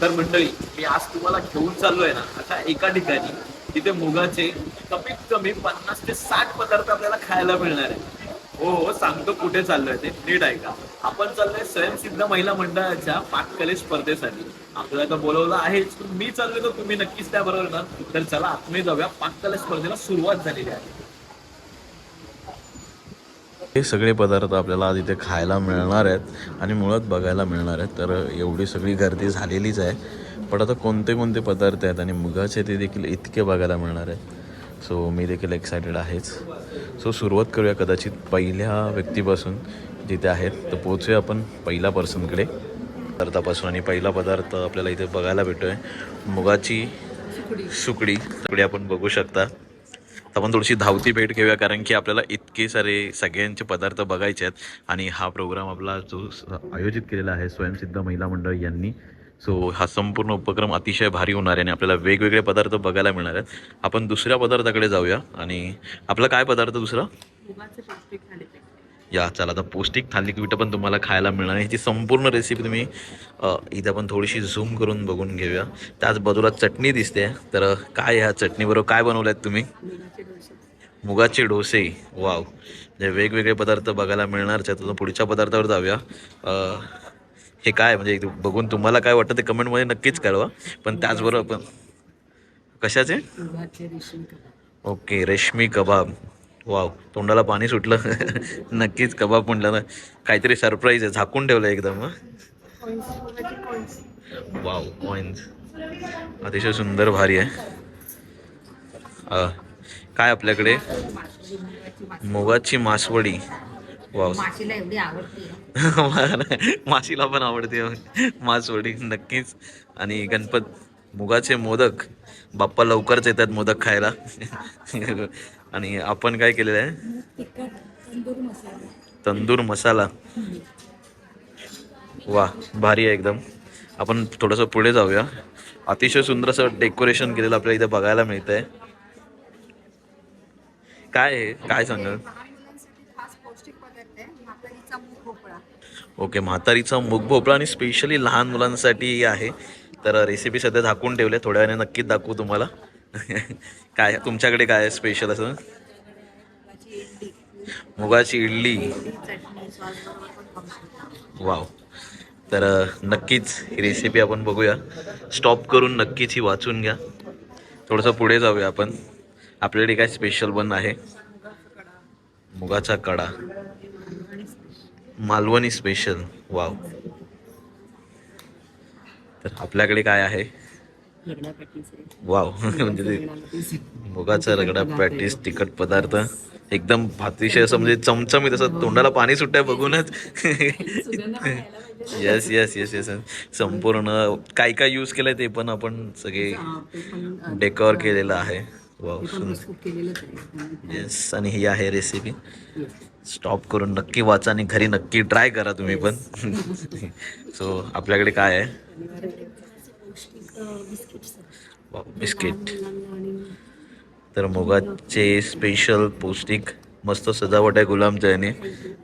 तर मंडळी मी आज तुम्हाला घेऊन चाललोय ना अशा एका ठिकाणी तिथे मुगाचे कमीत कमी पन्नास ते साठ पदार्थ आपल्याला खायला मिळणार आहे हो हो सांगतो कुठे चाललोय ते नीट ऐका. आपण चाललोय स्वयंसिद्ध महिला मंडळाच्या पाककले स्पर्धेसाठी. आपल्याला तर बोलवलं आहेच पण मी चाललोय तर तुम्ही नक्कीच त्याबरोबर ना तर चला आत्मे जाऊया पाककले स्पर्धेला सुरुवात झालेली आहे. हे सगळे पदार्थ आपल्याला आज इथे खायला मिळणार आहेत आणि मुळात बघायला मिळणार आहेत. तर एवढी सगळी गर्दी झालेलीच आहे. पण आता कोणते कोणते पदार्थ आहेत आणि मुगाचे ते देखील इतके बघायला मिळणार आहेत. सो मी देखील एक्सायटेड आहेच. सो सुरुवात करूया कदाचित पहिल्या व्यक्तीपासून जिथे आहेत. तर पोचूया आपण पहिल्या पर्सनकडे. पदार्थापासून आणि पहिला पदार्थ आपल्याला इथे बघायला भेटतोय. मुगाची सुकडी. सुकडी आपण बघू शकता. आपण थोडीशी धावती भेट घेऊया कारण की आपल्याला इतके सारे सगळ्यांचे पदार्थ बघायचे आहेत. आणि हा प्रोग्राम आपला जो स- आयोजित केलेला आहे स्वयंसिद्ध महिला मंडळ यांनी. सो हा संपूर्ण उपक्रम अतिशय भारी होणार आहे आणि आपल्याला वेगवेगळे पदार्थ बघायला मिळणार आहेत. आपण दुसऱ्या पदार्थाकडे जाऊया. आणि आपला काय पदार्थ दुसरा? या चला आता पौष्टिक थालीपीठ पण तुम्हाला खायला मिळणार आहे. ह्याची संपूर्ण रेसिपी तुम्ही इथे आपण थोडीशी झूम करून बघून घेऊया. त्याच बाजूला चटणी दिसते. तर काय ह्या चटणीबरोबर काय बनवलं आहेत तुम्ही? मुगाचे डोसे. वाव. म्हणजे वेगवेगळे पदार्थ बघायला मिळणार. तर पुढच्या पदार्थावर जाऊया. हे काय? म्हणजे बघून तुम्हाला काय वाटतं ते कमेंटमध्ये नक्कीच कळवा. पण त्याचबरोबर पण कशाचे? ओके रेशमी कबाब. वाव तोंडाला पाणी सुटलं. नक्कीच कबाब म्हणलं ना काहीतरी सरप्राईज आहे. झाकून ठेवलं एकदम. वाव कॉइन्स अतिशय सुंदर भारी आहे. काय आपल्याकडे? मुगाची मासवडी. वाव. माशीला पण आवडते. मासवडी नक्कीच. आणि गणपत मुगाचे मोदक. बाप्पा लवकरच येतात मोदक खायला. आणि आपण काय केलेलं आहे? तंदूर मसाला. वा भारी आहे एकदम. आपण थोडंसं पुढे जाऊया. अतिशय सुंदर असं डेकोरेशन केलेलं आपल्याला इथे बघायला मिळत आहे काय आहे? काय सांगाल? ओके म्हातारीचा मूग भोपळा आणि स्पेशली लहान मुलांसाठी आहे. तर रेसिपी सध्या झाकून ठेवले थोड्या वेळाने नक्कीच दाखवू तुम्हाला. काय तुमच्याकडे काय आहे स्पेशल असं? मुगाची इडली. वाव तर नक्कीच ही रेसिपी आपण बघूया. स्टॉप करून नक्कीच ही वाचून घ्या. थोडंसं पुढे जाऊया आपण. आपल्याकडे काय स्पेशल बन आहे? मुगाचा कडा. मालवणी स्पेशल वाव तर आपल्याकडे काय आहे? वाव. म्हणजे ते मुगाचा रगडा पॅटीस तिखट पदार्थ एकदम अतिशय असं म्हणजे चमचमीत असं तोंडाला पाणी सुट्टाय बघूनच. येस येस येस येस संपूर्ण काय काय यूज केलंय ते पण आपण सगळे डेकोर केलेलं आहे. वाव सुंदर. येस आणि ही आहे रेसिपी स्टॉप करून नक्की वाचा आणि घरी नक्की ट्राय करा तुम्ही पण. सो आपल्याकडे काय आहे. बिस्किट तर मुगाचे स्पेशल पौष्टिक मस्त सजावट आहे गुलाबजाने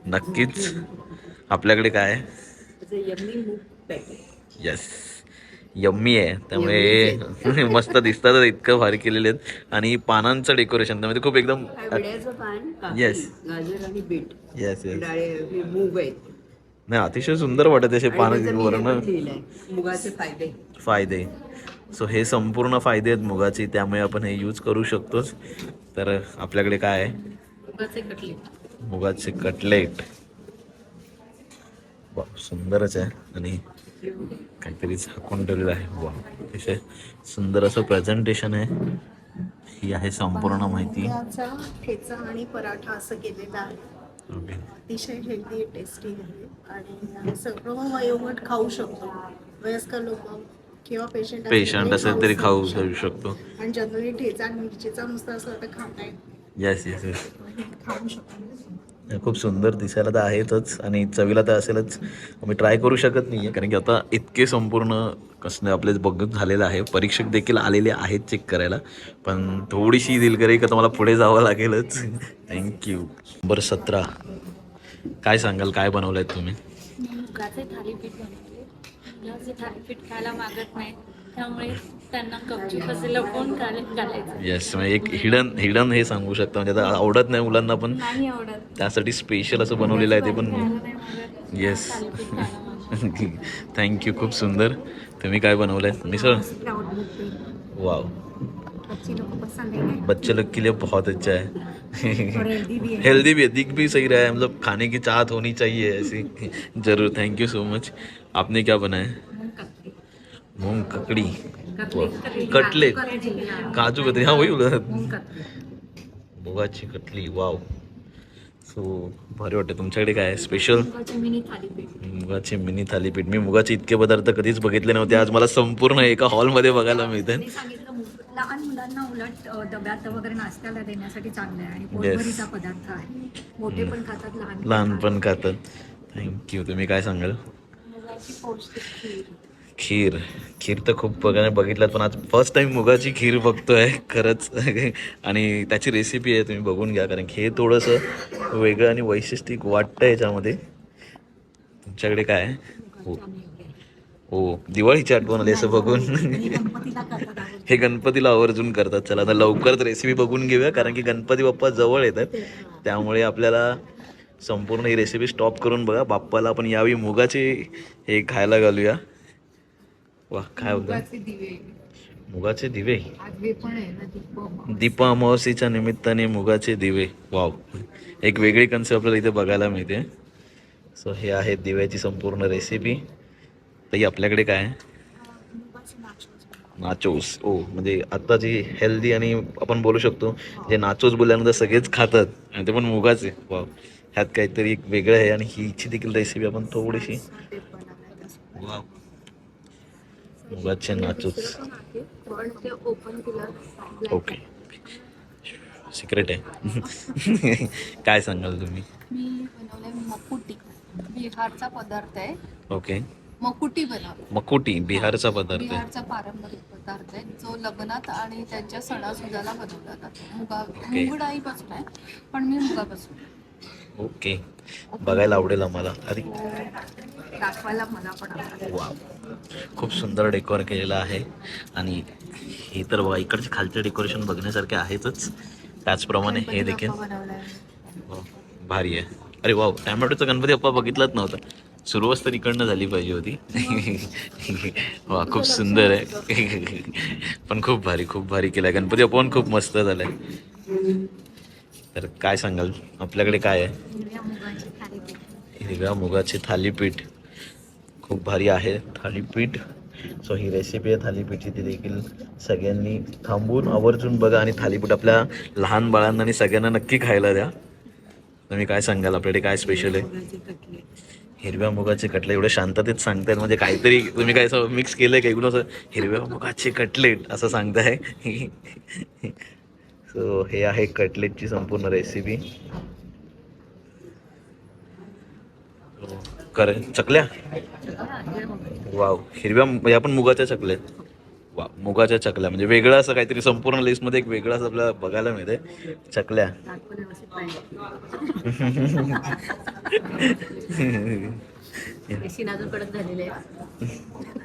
नक्कीच. आपल्याकडे काय आहे? येस यम्मी आहे. त्यामुळे मस्त दिसतात इतकं भारी केलेले आहेत. आणि पानांचं डेकोरेशन त्यामध्ये खूप एकदम येस येस आहेत. नाही अतिशय सुंदर वाटत असे हे पानं मुगाचे फायदे. फायदे. सो हे संपूर्ण फायदे आहेत मुगाचे त्यामुळे आपण हे यूज करू शकतोच. तर आपल्याकडे काय आहे? मुगाचे कटलेट. मुगाचे कटलेट. वा सुंदरच आहे. आणि काहीतरी झाकून ठेवलेलं आहे. वा अतिशय सुंदर असं प्रेझेंटेशन आहे. ही आहे संपूर्ण माहिती. आणि पराठा असं केलेलं आहे. अतिशय हेल्दी टेस्टी आहे. आणि सर्व वयोगट खाऊ शकतो. वयस्कर लोक किंवा पेशंट पेशंट असेल तरी खाऊ घेऊ शकतो. आणि जनरली ठेचा मिरचीचा नुसता असं तर खाता येस येस येस खाऊ शकतो खूप सुंदर दिसायला तर आहेतच. आणि चवीला तर असेलच. आम्ही ट्राय करू शकत नाही आहे कारण की आता इतके संपूर्ण कसं आपले बघत झालेलं आहे. परीक्षक देखील आलेले आहेत चेक करायला. पण थोडीशी दिलगिरी का तुम्हाला पुढे जावं लागेलच. थँक्यू नंबर सतरा. काय सांगाल? काय बनवलं आहे तुम्ही? मुगाचे थालीपीठ बनवले मुलं थालीपीठ खायला मागत नाही. त्यामुळे त्यांना गपचूप असे लपवून घाल- घालायचं. येस म्हणजे एक हिडन हिडन हे सांगू शकता. म्हणजे आता आवडत नाही मुलांना पण नाही आवडत. त्यासाठी स्पेशल असं बनवलेलं आहे ते पण येस थँक्यू खूप सुंदर. तुम्ही काय बनवलंय? मिसळ? वाव. बच्चे लोग को पसंद है बच्चे लोग के लिए बहुत अच्छा है. और हेल्दी भी है हेल्दी भी है. दिख भी सही रहा है. मतलब खाने की चाहत होनी चाहिए ऐसी ज़रूर. थैंक यू सो मच आपने क्या बनाया? मूंग ककड़ी. कटले काजू कतरी हाँ वही बोला मुगाची कटली. वाव. सो भारी वाटतं तुमच्याकडे काय स्पेशल मुगाचे मिनी थालीपीठ. मी मुगाचे इतके पदार्थ कधीच बघितले नव्हते. आज मला संपूर्ण एका हॉलमध्ये बघायला मिळते लहान मुलांना उलट अ, डब्यात वगैरे नाश्त्याला देण्यासाठी चांगलं आहे आणि पोटभरीचा पदार्थ आहे. मोठे पण खातात लहान पण लहान खातात. पण खातात थँक्यू तुम्ही काय सांगाल? खीर. खीर तर खूप बघायला बघितलं पण आज फर्स्ट टाइम मुगाची खीर बघतोय खरंच. आणि त्याची रेसिपी आहे तुम्ही बघून घ्या कारण की हे थोडंसं वेगळं आणि वैशिष्ट्यिक वाटतं याच्यामध्ये. तुमच्याकडे काय आहे? हो. हो. दिवाळीची आठवण आली असं बघून. हे गणपतीला आवर्जून करतात. चला आता लवकरच रेसिपी बघून घेऊया कारण की गणपती बाप्पा जवळ येतात. त्यामुळे आपल्याला संपूर्ण ही रेसिपी स्टॉप करून बघा. बाप्पाला आपण यावेळी मुगाचे हे खायला घालूया. वा काय होतं? दिवे. मुगाचे दिवे? दीप दीप अमावस्येच्या निमित्ताने मुगाचे दिवे. वाव. एक वेगळी कन्सेप्ट आपल्याला इथे बघायला मिळते. सो हे आहे दिव्याची संपूर्ण रेसिपी तर आपल्याकडे काय आहे? नाचोस ओ म्हणजे आता जी हेल्दी आणि आपण बोलू शकतो जे नाचोस बोलल्यानंतर सगळेच खातात आणि ते पण मुगाचे. वाव. ह्यात काहीतरी एक वेगळं आहे आणि हिची देखील रेसिपी आपण थोडीशी वाव. मुगाचे नाचोस पण ते ओपन केलं ओके. सिक्रेट आहे. काय सांगाल तुम्ही? मी बनवलंय मकुटी. बिहारचा पदार्थ आहे. ओके. मकुटी बनव मकोटी बिहारचा पदार्थ आहे. बिहारचा पारंपरिक पदार्थ आहे. जो लग्नात आणि त्यांच्या सणासुदाला बनवला जातो. मुगा ओके. मूग डाळीपासून आहे पण मी मुगापासून ओके. बघायला आवडेल आम्हाला. अरे दाखवायला मला पण आवडतं. वा खूप सुंदर डेकोर केलेलं आहे. आणि हे तर बघा इकडचे खालचे डेकोरेशन बघण्यासारखे आहेतच. त्याचप्रमाणे हे देखील. भारी आहे. अरे वा टॅमॅटोचा गणपती बाप्पा बघितलाच नव्हता. सुरुवात तर इकडनं झाली पाहिजे होती. वा खूप सुंदर आहे. पण खूप भारी खूप भारी केलं आहे गणपती पण खूप मस्त झालाय. तर काय सांगाल? आपल्याकडे काय आहे? हिरव्या मुगाची थालीपीठ. मुगाचे थालीपीठ खूप भारी आहे थालीपीठ. सो ही रेसिपी आहे थालीपीठची. ती देखील सगळ्यांनी थांबून आवर्जून बघा आणि थालीपीठ आपल्या लहान बाळांना आणि सगळ्यांना नक्की खायला द्या. तुम्ही काय सांगाल? आपल्याकडे काय स्पेशल आहे? हिरव्या मुगाचे कटलेट एवढ्या शांततेत सांगतायत. म्हणजे काहीतरी तुम्ही काय असं मिक्स केलंय का? इकडून असं हिरव्या मुगाचे कटलेट असं सांगताय. सो हे आहे कटलेटची संपूर्ण रेसिपी करे चकल्या? वाव हिरव्या पण मुगाच्या चकल्या. वा मुगाच्या चकल्या. म्हणजे वेगळं असं काहीतरी संपूर्ण लिस्टमध्ये एक वेगळं असं आपल्याला बघायला मिळते चकल्या. झालेले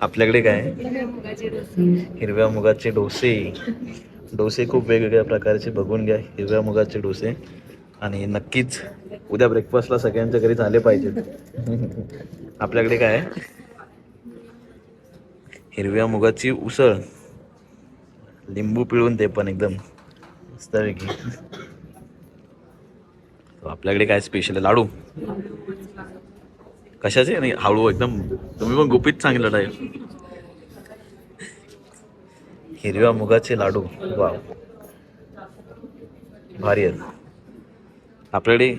आपल्याकडे काय? हिरव्या मुगाचे डोसे. डोसे खूप वेगवेगळ्या प्रकारचे. बघून घ्या हिरव्या मुगाचे डोसे. आणि नक्कीच उद्या ब्रेकफास्टला सगळ्यांच्या घरी झाले पाहिजेत. आपल्याकडे काय हिरव्या मुगाची उसळ. लिंबू पिळून ते पण एकदम मस्तपैकी. आपल्याकडे काय स्पेशल आहे? लाडू. कशाचे? नाही हळू एकदम तुम्ही पण गुपित सांगितलं आहे हिरव्या मुगाचे लाडू. वा भारी आहेत आपल्याकडे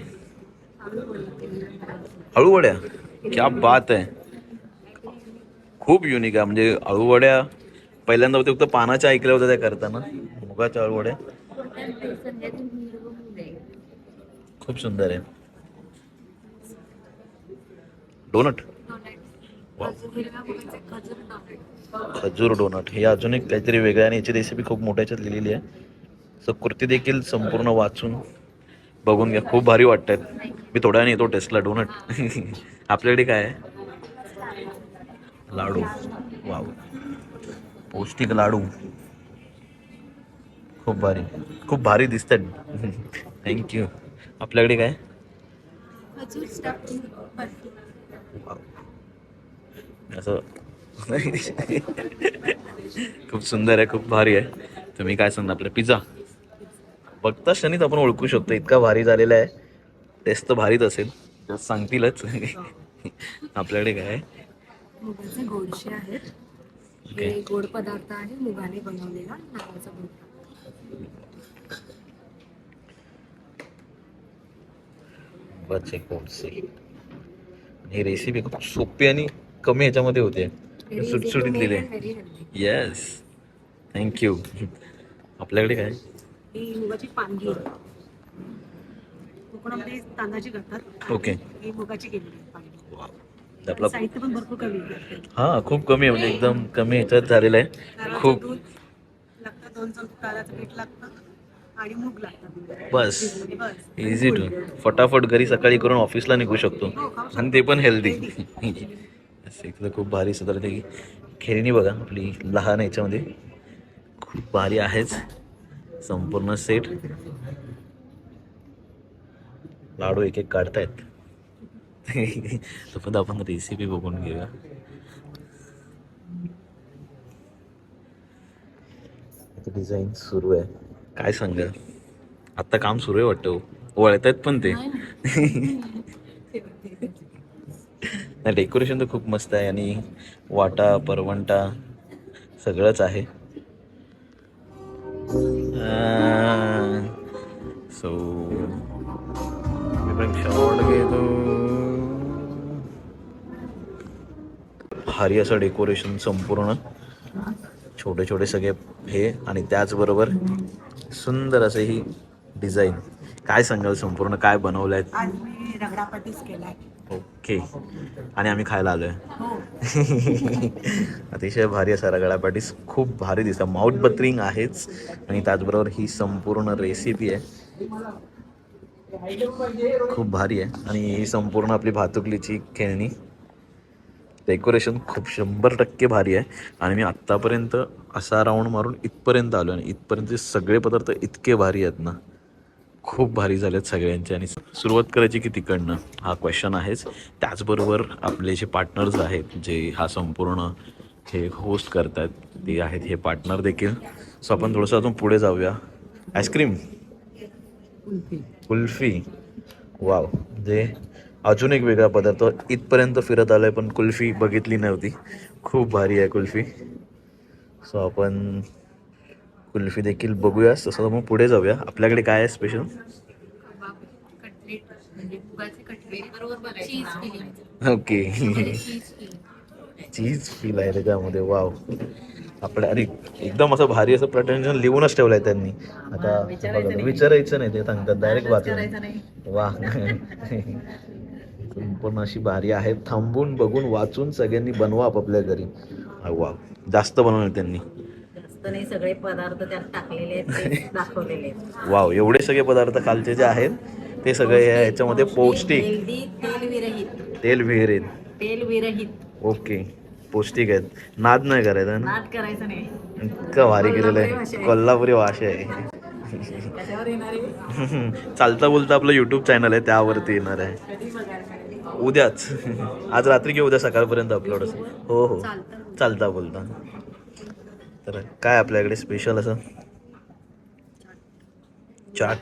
अळूवड्या क्या बात आहे. खूप युनिक आहे. म्हणजे अळूवड्या पहिल्यांदा होते फक्त पानाच्या ऐकल्या होत्या त्या करताना. मुगाच्या अळूवड्या खूप सुंदर आहे. डोनट खजूर डोनट हे अजून एक काहीतरी वेगळं आणि याची रेसिपी खूप मोठ्या याच्यात लिहिलेली आहे. सो कुर्ती देखील संपूर्ण वाचून बघून घ्या. खूप भारी वाटतात मी थोड्या येतो टेस्टला डोनट आपल्याकडे काय आहे? लाडू. वाव पौष्टिक लाडू. खूप भारी. खूप भारी दिसतात थँक्यू आपल्याकडे काय असं. खूप सुंदर आहे खूप भारी आहे. तुम्ही काय सांगता आपल्या पिझ्झा बघता क्षणीच आपण ओळखू शकतो इतका भारी झालेला आहे. टेस्ट तर भारीच असेल सांगतीलच. आपल्याकडे काय मुगाचे गोडशे आहेत. हे गोड पदार्थ आहे मुगाने बनवलेला गोड. ही रेसिपी खूप सोपी आणि कमी ह्याच्यामध्ये होते. सुटसुटीत लिहिले येस थँक्यू आपल्याकडे काय? ही मुगाची पानगी. कोकणामध्ये तांदळाची करतात. ओके ही मुगाची केलेली आहे पानगी. आपला साहित्य पण भरपूर कमी आहे. हा खूप कमी आहे म्हणजे एकदम कमी ह्याच्यात झालेलं आहे. खूप लागतं दोन चमचे तांदळाचं पीठ लागतं. आणि मूग लागतं बस. इझी टू फटाफट घरी सकाळी करून ऑफिसला निघू शकतो. आणि ते पण हेल्दी इथलं खूप भारी सुधारते की खेळणी बघा आपली लहान याच्यामध्ये. खूप भारी आहेच. संपूर्ण सेट लाडू एक एक काढतायत. तोपर्यंत आपण रेसिपी बघून घेऊया. डिझाईन सुरू आहे. काय सांगा आत्ता काम सुरू आहे वाटतं वळतायत पण ते. नाही डेकोरेशन तर खूप मस्त आहे आणि वाटा परवंटा सगळंच आहे. सो शॉर्ट घेतो. भारी असं डेकोरेशन संपूर्ण. छोटे छोटे सगळे हे आणि त्याचबरोबर सुंदर असे ही डिझाईन. काय सांगाल संपूर्ण? काय बनवलं आहे आज मी रगडा पॅटीस केलाय. ओके. आणि आम्ही खायला आलोय. हो. अतिशय भारी असा रगडा पॅटीस खूप भारी दिसतं. माउथ बटरिंग आहेच. आणि त्याचबरोबर ही संपूर्ण रेसिपी आहे. खूप भारी आहे. आणि ही संपूर्ण आपली भातुकलीची खेळणी. डेकोरेशन खूप शंभर टक्के भारी आहे. आणि मी आत्तापर्यंत असा राऊंड मारून इथपर्यंत आलो आणि इथपर्यंतचे सगळे पदार्थ इतके भारी आहेत ना. खूप भारी झालेत सगळ्यांचे आणि सुरुवात करायची की तिकडनं. हा क्वेश्चन आहेच. त्याचबरोबर आपले जे पार्टनर्स आहेत जे हा संपूर्ण हे होस्ट करतात ते आहेत हे पार्टनर देखील. सो आपण थोडंसं अजून पुढे जाऊया. आईस्क्रीम कुल्फी. वाव म्हणजे अजून एक वेगळा पदार्थ. इथपर्यंत फिरत आलोय पण कुल्फी बघितली नव्हती. खूप भारी आहे कुल्फी. सो आपण कुल्फी देखील बघूया. तसं मग पुढे जाऊया. आपल्याकडे काय आहे स्पेशल ओके. चीज फील आहे त्याच्यामध्ये वाव आपल्या अरे एकदम असं भारी असं प्रटेन्शन लिहूनच ठेवलंय त्यांनी. आता विचारायचं नाही. ते सांगतात. डायरेक्ट वाचून. वा संपूर्ण अशी भारी आहे थांबून बघून वाचून सगळ्यांनी बनवा आपापल्या घरी. वा. जास्त बनवलं त्यांनी. जास्त नाही सगळे पदार्थ त्यात टाकलेले आहेत ते दाखवलेले आहेत. वाव एवढे सगळे पदार्थ खालचे जे आहेत ते सगळे या याच्यामध्ये पौष्टिक तेल विहिरीत तेल विरहित. ओके. पौष्टिक आहेत. नाद नाही करायचा ना? नाद करायचं नाही. इतकं भारी केलेलं आहे. कोल्हापुरी भाषा आहे. चालता बोलता आपलं युट्यूब चॅनल आहे त्यावरती येणार आहे. उद्याच. आज रात्री किंवा उद्या सकाळपर्यंत अपलोड असेल. हो हो. चालतं बोलता. तर काय आपल्याकडे स्पेशल असं? चाट.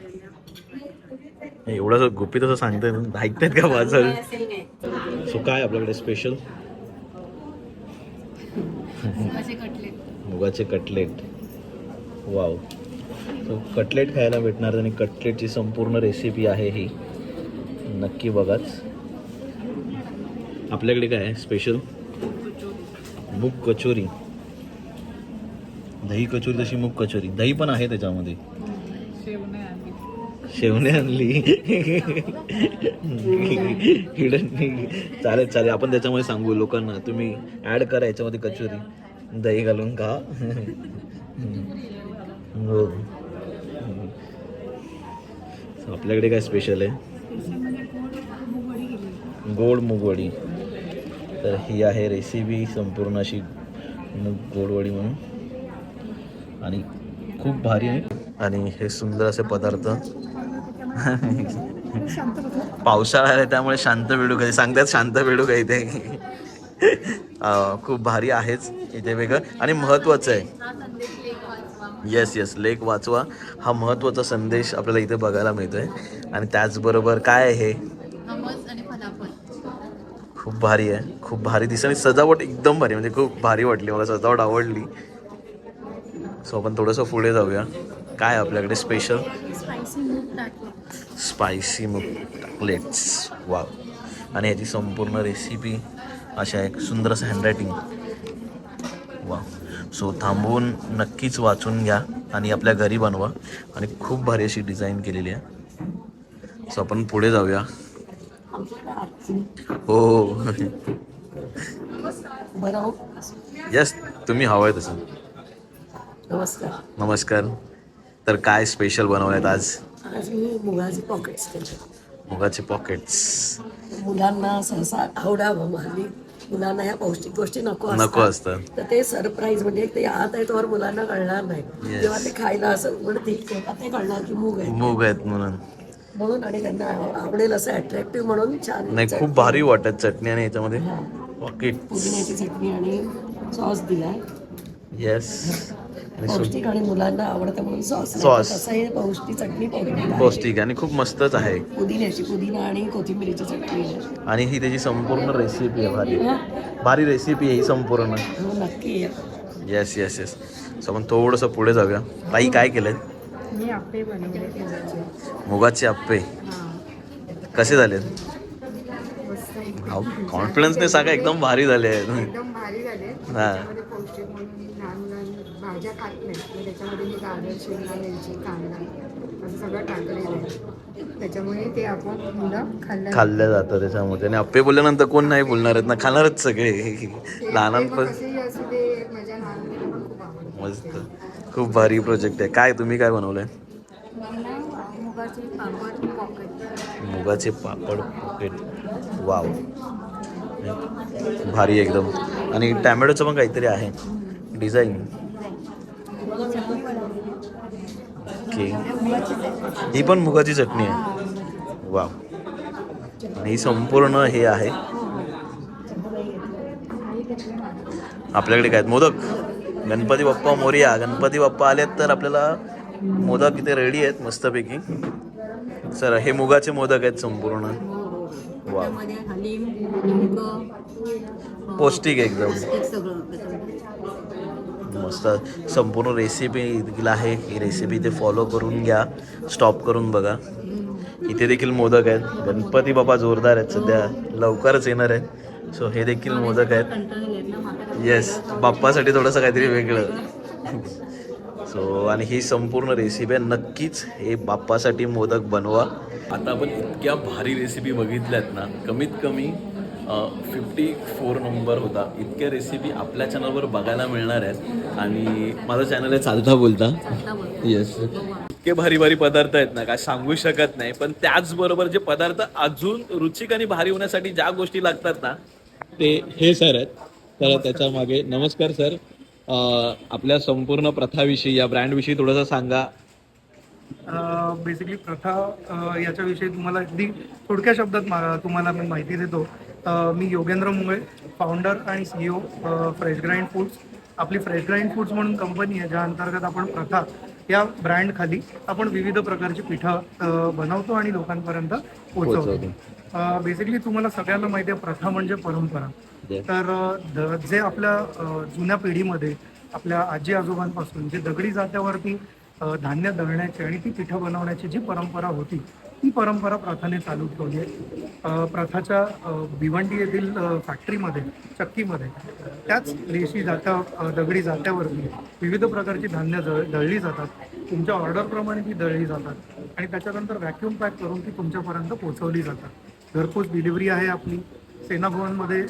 एवढं असं गुपित असं सांगतायत ऐकतायत का काय सो काय आपल्याकडे स्पेशल मुगाचे कटलेट. वाव तो कटलेट खायला भेटणार आणि कटलेटची संपूर्ण रेसिपी आहे ही. नक्की बघाच. आपल्याकडे काय आहे? स्पेशल मूग कचोरी. दही कचोरी तशी मूग कचोरी. दही पण आहे त्याच्यामध्ये. शेवणे आणली. चालेल चालेल. आपण त्याच्यामध्ये सांगू लोकांना. तुम्ही ऍड करा याच्यामध्ये कचोरी. दही घालून खा. हो. आपल्याकडे काय स्पेशल आहे? गोड गोड मुगवडी. तर ही आहे रेसिपी संपूर्ण अशी गोडवडी म्हणून. आणि खूप भारी आहे. आणि हे सुंदर असे पदार्थ. पावसाळा आहे त्यामुळे शांत बेडूक आहे सांगतात शांत बेडूक आहे इथे अं, खूप भारी आहेच इथे वेगळं. आणि महत्त्वाचं आहे. हा येस येस लेख वाचवा. हा महत्त्वाचा संदेश आपल्याला इथे बघायला मिळतोय. आणि त्याचबरोबर काय आहे हे? खूप भारी आहे. खूप भारी दिसत आणि सजावट एकदम भारी म्हणजे खूप भारी वाटली. मला सजावट आवडली. सो आपण थोडंसं पुढे जाऊया. काय आपल्याकडे स्पेशल स्पायसी मूग टाकलेट्स वा आणि याची संपूर्ण रेसिपी अशा एक सुंदर असं हँडरायटिंग वा सो थांबवून नक्कीच वाचून घ्या आणि आपल्या घरी बनवा. आणि खूप भारी अशी डिझाईन केलेली आहे. सो आपण पुढे जाऊया. हो. हो. यस तुम्ही हवं आहे तसं. नमस्कार. नमस्कार. तर काय स्पेशल बनवलेत आज? आज मी मुगाचे पॉकेट्स केले. मुगाचे पॉकेट्स मुलांना सहसा आवडावं हल्ली मुलांना ह्या पौष्टिक गोष्टी नको नको असतात. असतं तर ते सरप्राईज म्हणजे ते आत आहे तोवर मुलांना कळणार नाही. Yes. जेव्हा ते खायला असं उघडतील तेव्हा ते कळणार की मूग आहे मूग आहेत म्हणून. म्हणून आणि त्यांना आवडेल असं अट्रॅक्टिव्ह म्हणून छान नाही खूप भारी वाटत चटणी आणि याच्यामध्ये. पॉकेट पुदिन्याची चटणी आणि सॉस दिलाय. येस पौष्टिक आणि मुलांना आवडतं म्हणून सॉस Sauce. तसं हे पौष्टिक चटणी पौष्टिक आणि खूप मस्तच आहे. पुदिन्याची पुदिना आणि कोथिंबिरीची चटणी आहे. आणि ही त्याची संपूर्ण रेसिपी आहे भारी. भारी रेसिपी आहे ही संपूर्ण. हो नक्की. येस येस येस सो आपण थोडंसं पुढे जाऊया. ताई काय मुगाचे मुगाचे आप्पे. कसे झाले कॉन्फिडन्सने सांगा एकदम भारी झाले आहेत. एकदम भारी झाले. हा. त्याच्यामध्ये पौष्टिक म्हणून लहान मुलांना भाज्या खात नाहीत. मग त्याच्यामध्ये मी गाजर शिमला मिरची कांदा असं सगळं टाकलेलं आहे. त्याच्यामुळे ते आपण मुलं खाल्ल्या खाल्ल्या जातं त्याच्यामध्ये आणि आप्पे बोलल्यानंतर कोण नाही बोलणार आहेत ना? खाणारच सगळे. लहानांपण कसेही असू दे माझ्या लहान मुलांना खूप आवडतं. मस्त. खूप भारी प्रोजेक्ट आहे. काय तुम्ही काय बनवलंय? मुगाचे पापड पॉकेट मुगाचे पापड पॉकेट वाव. भारी एकदम. आणि टॅमॅटोचं पण काहीतरी आहे. डिझाईन. ओके. ही पण मुगाची चटणी आहे. वाव. आणि ही संपूर्ण हे आहे. आपल्याकडे काय आहेत? मोदक. गणपती बाप्पा मोरिया. गणपती बाप्पा आलेत तर आपल्याला मोदक इथे रेडी आहेत मस्तपैकी. सर हे मुगाचे मोदक आहेत संपूर्ण. हलीम पौष्टिक एकदम. सगळं. मस्त. संपूर्ण रेसिपी आहे. ही रेसिपी ते फॉलो करून घ्या. स्टॉप करून बघा. इथे देखील मोदक आहेत. गणपती बाबा जोरदार आहेत सध्या. लवकरच येणार आहेत. सो हे देखील मोदक आहेत. येस बाप्पासाठी थोडंसं काहीतरी वेगळं. सो आणि ही संपूर्ण रेसिपी आहे. नक्कीच हे बाप्पासाठी मोदक बनवा. आता आपण इतक्या भारी रेसिपी बघितल्यात ना कमीत कमी फिफ्टी फोर नंबर होता. इतक्या रेसिपी आपल्या चॅनलवर बघायला मिळणार आहेत. आणि माझं चॅनल आहे चालता बोलता. येस इतके भारी भारी पदार्थ आहेत ना काय सांगू शकत नाही. पण त्याचबरोबर जे पदार्थ अजून रुचिक आणि भारी होण्यासाठी ज्या गोष्टी लागतात ना ते हे सर आहेत. तर त्याच्यामागे नमस्कार सर. आपल्या संपूर्ण प्रथाविषयी या ब्रँडविषयी थोडंसं सांगा. बेसिकली प्रथा अ, याच्याविषयी तुम्हाला अगदी थोडक्या शब्दात मा- तुम्हाला मी माहिती देतो. अ, मी योगेंद्र मुंगळे फाउंडर आणि सीईओ फ्रेश ग्राइंड फूड्स आपली फ्रेश ग्राइंड फूड्स म्हणून कंपनी आहे ज्या अंतर्गत आपण प्रथा या ब्रँड खाली आपण विविध प्रकारची पिठं बनवतो आणि लोकांपर्यंत पोहोचवतो. बेसिकली तुम्हाला सगळ्यांना माहिती आहे प्रथा म्हणजे परंपरा. तर जे आपल्या जुन्या पिढीमध्ये आपल्या आजी आजोबांपासून जे दगडी जात्यावरती धान्य दळण्याची आणि ती पिठं बनवण्याची जी परंपरा होती ती परंपरा प्रथाने चालू ठेवली आहे. प्रथाच्या भिवंडी येथील फॅक्टरीमध्ये चक्कीमध्ये त्याच रेशी जात्या दगडी जात्यावरती विविध प्रकारची धान्य दळ दळली जातात. तुमच्या ऑर्डरप्रमाणे ती दळली जातात. आणि त्याच्यानंतर व्हॅक्यूम पॅक करून ती तुमच्यापर्यंत पोहोचवली जातात. घरपोच डिलिव्हरी आहे आपली. सेना भवनमध्ये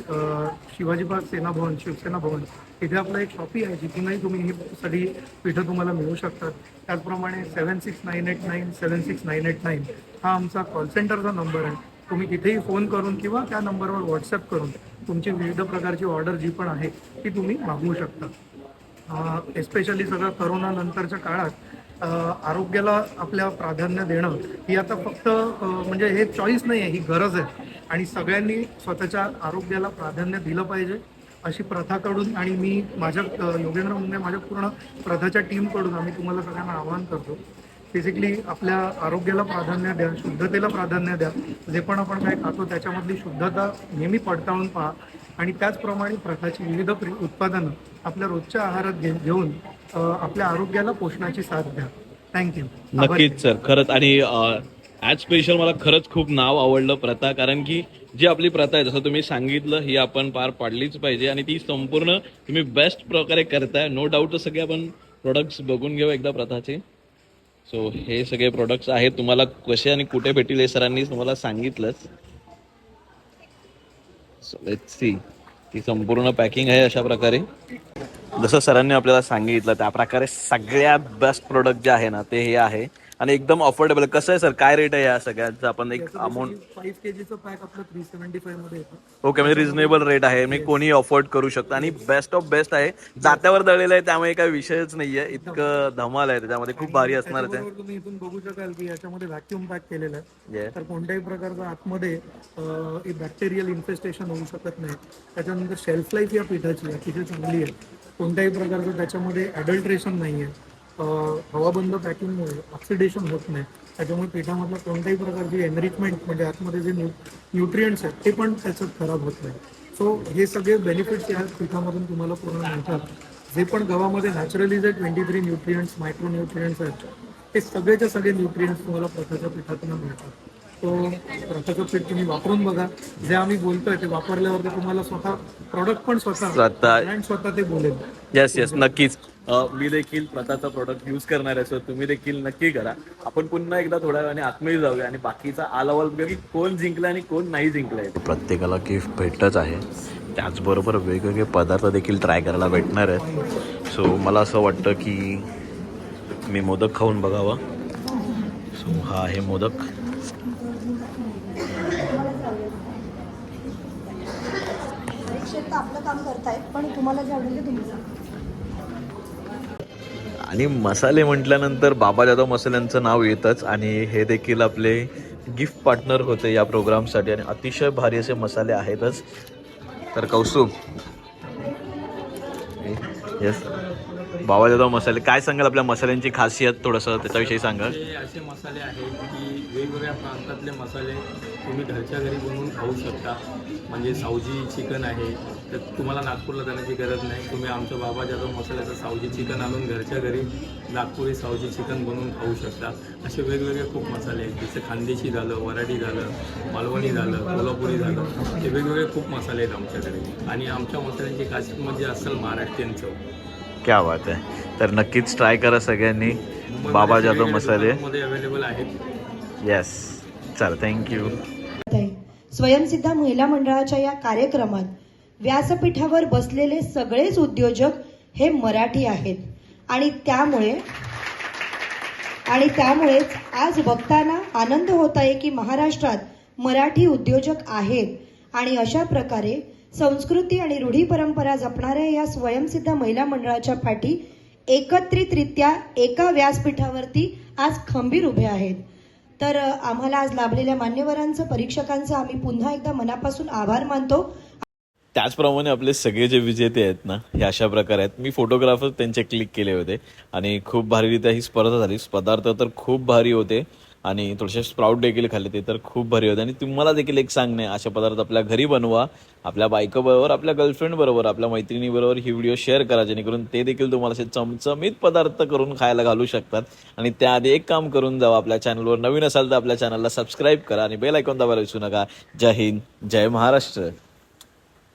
शिवाजी पार्क सेना भवन शिवसेना भवन. इथे आपलं एक शॉपी आहे जिथूनही तुम्ही ही सगळी पीठं तुम्हाला मिळू शकतात. त्याचप्रमाणे seven six nine eight nine seven six nine eight nine हा आमचा कॉल सेंटरचा नंबर आहे. तुम्ही तिथेही फोन करून किंवा त्या नंबरवर व्हॉट्सअप करून तुमची विविध प्रकारची ऑर्डर जी पण आहे ती तुम्ही मागवू शकता. एस्पेशली सगळं करोना नंतरच्या काळात आरोग्याला आपल्या प्राधान्य देणं ही आता फक्त म्हणजे हे चॉईस नाही आहे ही गरज आहे. आणि सगळ्यांनी स्वतःच्या आरोग्याला प्राधान्य दिलं पाहिजे. अशी प्रथाकडून आणि मी माझ्या योगेंद्र मुंगे माझ्या पूर्ण प्रथाच्या टीमकडून आम्ही तुम्हाला सगळ्यांना आवाहन करतो. बेसिकली आपल्या आरोग्याला प्राधान्य द्या शुद्धतेला प्राधान्य द्या. जे पण आपण काय खातो त्याच्यामधली शुद्धता नेहमी पडताळून पहा. आणि त्याचप्रमाणे प्रथाची विविध उत्पादनं आपल्या रोजच्या आहारात घे घेऊन आपल्या आरोग्याला पोषणाची साथ द्या. थँक्यू नक्कीच सर. खरंच आणि ॲज स्पेशल मला खरंच खूप नाव आवडलं प्रथा कारण की जी आपली प्रथा आहे जसं तुम्ही सांगितलं ही आपण पार पाडलीच पाहिजे आणि ती संपूर्ण तुम्ही बेस्ट प्रकारे करताय. नो डाऊट सगळे आपण प्रोडक्ट्स बघून घेऊ एकदा प्रथाचे. सो हे सगळे प्रोडक्ट्स आहेत. तुम्हाला कसे आणि कुठे भेटतील हे सरांनी तुम्हाला सांगितलंच. सो लेट्स सी ती संपूर्ण पॅकिंग आहे अशा प्रकारे. जसं सरांनी आपल्याला सांगितलं त्या प्रकारे सगळ्यात बेस्ट प्रोडक्ट जे आहे ना ते हे आहे. आणि एकदम अफोर्डेबल कसं आहे सर काय रेट आहे या सगळ्यांचा? आपण एक अमाऊंट फाईव्ह के जीचं पॅक आपलं थ्री सेव्हन्टी फाईव्हमध्ये येतं. ओके म्हणजे रिझनेबल रेट आहे. मी कोणी अफोर्ड करू शकतो. आणि बेस्ट ऑफ बेस्ट आहे. जात्यावर दळलेलं आहे त्यामुळे काही विषयच नाहीये. इतकं धमाल. आहे. त्याच्यामध्ये खूप भारी असणार त्याच्याबरोबर तुम्ही इथून बघू शकाल की याच्यामध्ये व्हॅक्युम पॅक केलेलं आहे. तर कोणत्याही प्रकारचं आतमध्ये बॅक्टेरियल इन्फेस्टेशन होऊ शकत नाही. त्याच्यानंतर शेल्फ लाईफ या पिठाची अतिशय चांगली आहे कोणत्याही प्रकारचं त्याच्यामध्ये ॲडल्ट्रेशन नाही आहे हवाबंद पॅकिंगमुळे ऑक्सिडेशन होत नाही. त्याच्यामुळे पिठामधलं कोणत्याही प्रकारची एनरिचमेंट म्हणजे आतमध्ये जे न्यू न्यूट्रियंट्स आहेत ते पण त्याच्यात खराब होत नाही. सो हे सगळे बेनिफिट्स या पिठामधून तुम्हाला पूर्ण मिळतात. जे पण गव्हामध्ये नॅचरली जे twenty three nutrients micro nutrients आहेत ते सगळेच्या सगळे न्यूट्रियंट्स तुम्हाला प्रकारच्या पिठातून मिळतात. तो प्रथाचं पीठ तुम्ही वापरून बघा. जे आम्ही बोलतोय ते वापरल्यावर ते तुम्हाला स्वतः प्रॉडक्ट पण स्वतः स्वतः- ब्रँड स्वतः ते बोलेल. येस येस नक्कीच. अ, मी देखील प्रताचा प्रोडक्ट यूज करणार आहे सो तुम्ही देखील नक्की करा. आपण पुन्हा एकदा थोड्या वेळाने आतमध्ये जाऊया आणि बाकीचा आलावाल बघूया की कोण जिंकला आणि कोण नाही जिंकलाय प्रत्येकाला गिफ्ट भेटतच आहे. त्याचबरोबर वेगवेगळे पदार्थ देखील ट्राय करायला भेटणार आहेत. सो मला असं वाटतं की मी मोदक खाऊन बघावा. सो हा आहे मोदक. आपलं काम करतायत पण तुम्हाला जे आवडेल ते तुम्ही आणि मसाले म्हटल्यानंतर बाबा जाधव मसाल्यांचं नाव येतच आणि हे देखील आपले गिफ्ट पार्टनर होते या प्रोग्रामसाठी आणि अतिशय भारी असे मसाले आहेतच. तर कौस्तुभ येस बाबा जाधव मसाले काय सांगाल आपल्या मसाल्यांची खासियत थोडंसं त्याच्याविषयी सांगा असे मसाले आहेत की वेगवेगळ्या प्रांतातले मसाले तुम्ही घरच्या घरी बनवून खाऊ शकता. म्हणजे सावजी चिकन आहे. तर तुम्हाला नागपूरला जाण्याची गरज नाही. तुम्ही आमचं बाबा जाधव मसाल्याचं सावजी चिकन आणून घरच्या घरी नागपुरी सावजी चिकन बनवून खाऊ शकता. असे वेगवेगळे खूप मसाले आहेत. जसं खानदेशी झालं वराडी झालं मालवणी झालं कोल्हापुरी झालं. हे वेगवेगळे खूप मसाले आहेत आमच्याकडे. आणि आमच्या मसाल्यांची खासियत म्हणजे असेल महाराष्ट्रीयन चव क्या बात आहे. तर नक्कीच ट्राय करा सगळ्यांनी. बाबा जाधव मसाले. मध्ये अवेलेबल आहेत. येस चल थँक्यू स्वयंसिद्धा महिला मंडळाच्या या कार्यक्रमात व्यासपीठावर बसलेले सगळेच उद्योजक हे मराठी आहेत. आणि त्यामुळे आणि त्यामुळेच आज बघताना आनंद होत आहे की महाराष्ट्रात मराठी उद्योजक आहेत. आणि अशा प्रकारे संस्कृती आणि रूढी परंपरा जपणाऱ्या या स्वयंसिद्ध महिला मंडळाच्या पाठी एकत्रितरित्या एका व्यासपीठावरती आज खंबीर उभे आहेत. तर आम्हाला आज लाभलेल्या मान्यवरांचं परीक्षकांचं आम्ही पुन्हा एकदा मनापासून आभार मानतो. त्याचप्रमाणे आपले सगळे जे विजेते आहेत ना हे अशा प्रकारे आहेत. मी फोटोग्राफर त्यांचे क्लिक केले होते आणि खूप भारीरित्या ही स्पर्धा झाली. पदार्थ तर खूप भारी होते. आणि थोडेसे स्प्राऊट देखील खाल्ले ते तर खूप भारी होते. आणि तुम्हाला देखील एक सांगणे असे पदार्थ आपल्या घरी बनवा आपल्या बायकोबरोबर आपल्या गर्लफ्रेंड बरोबर आपल्या मैत्रिणीबरोबर ही व्हिडिओ शेअर करा जेणेकरून ते देखील तुम्हाला असे चमचमीत पदार्थ करून खायला घालू शकतात. आणि त्याआधी एक काम करून जावा आपल्या चॅनलवर नवीन असाल तर आपल्या चॅनलला सबस्क्राईब करा आणि बेल ऐकून दाबायला विसरू नका. जय हिंद जय महाराष्ट्र.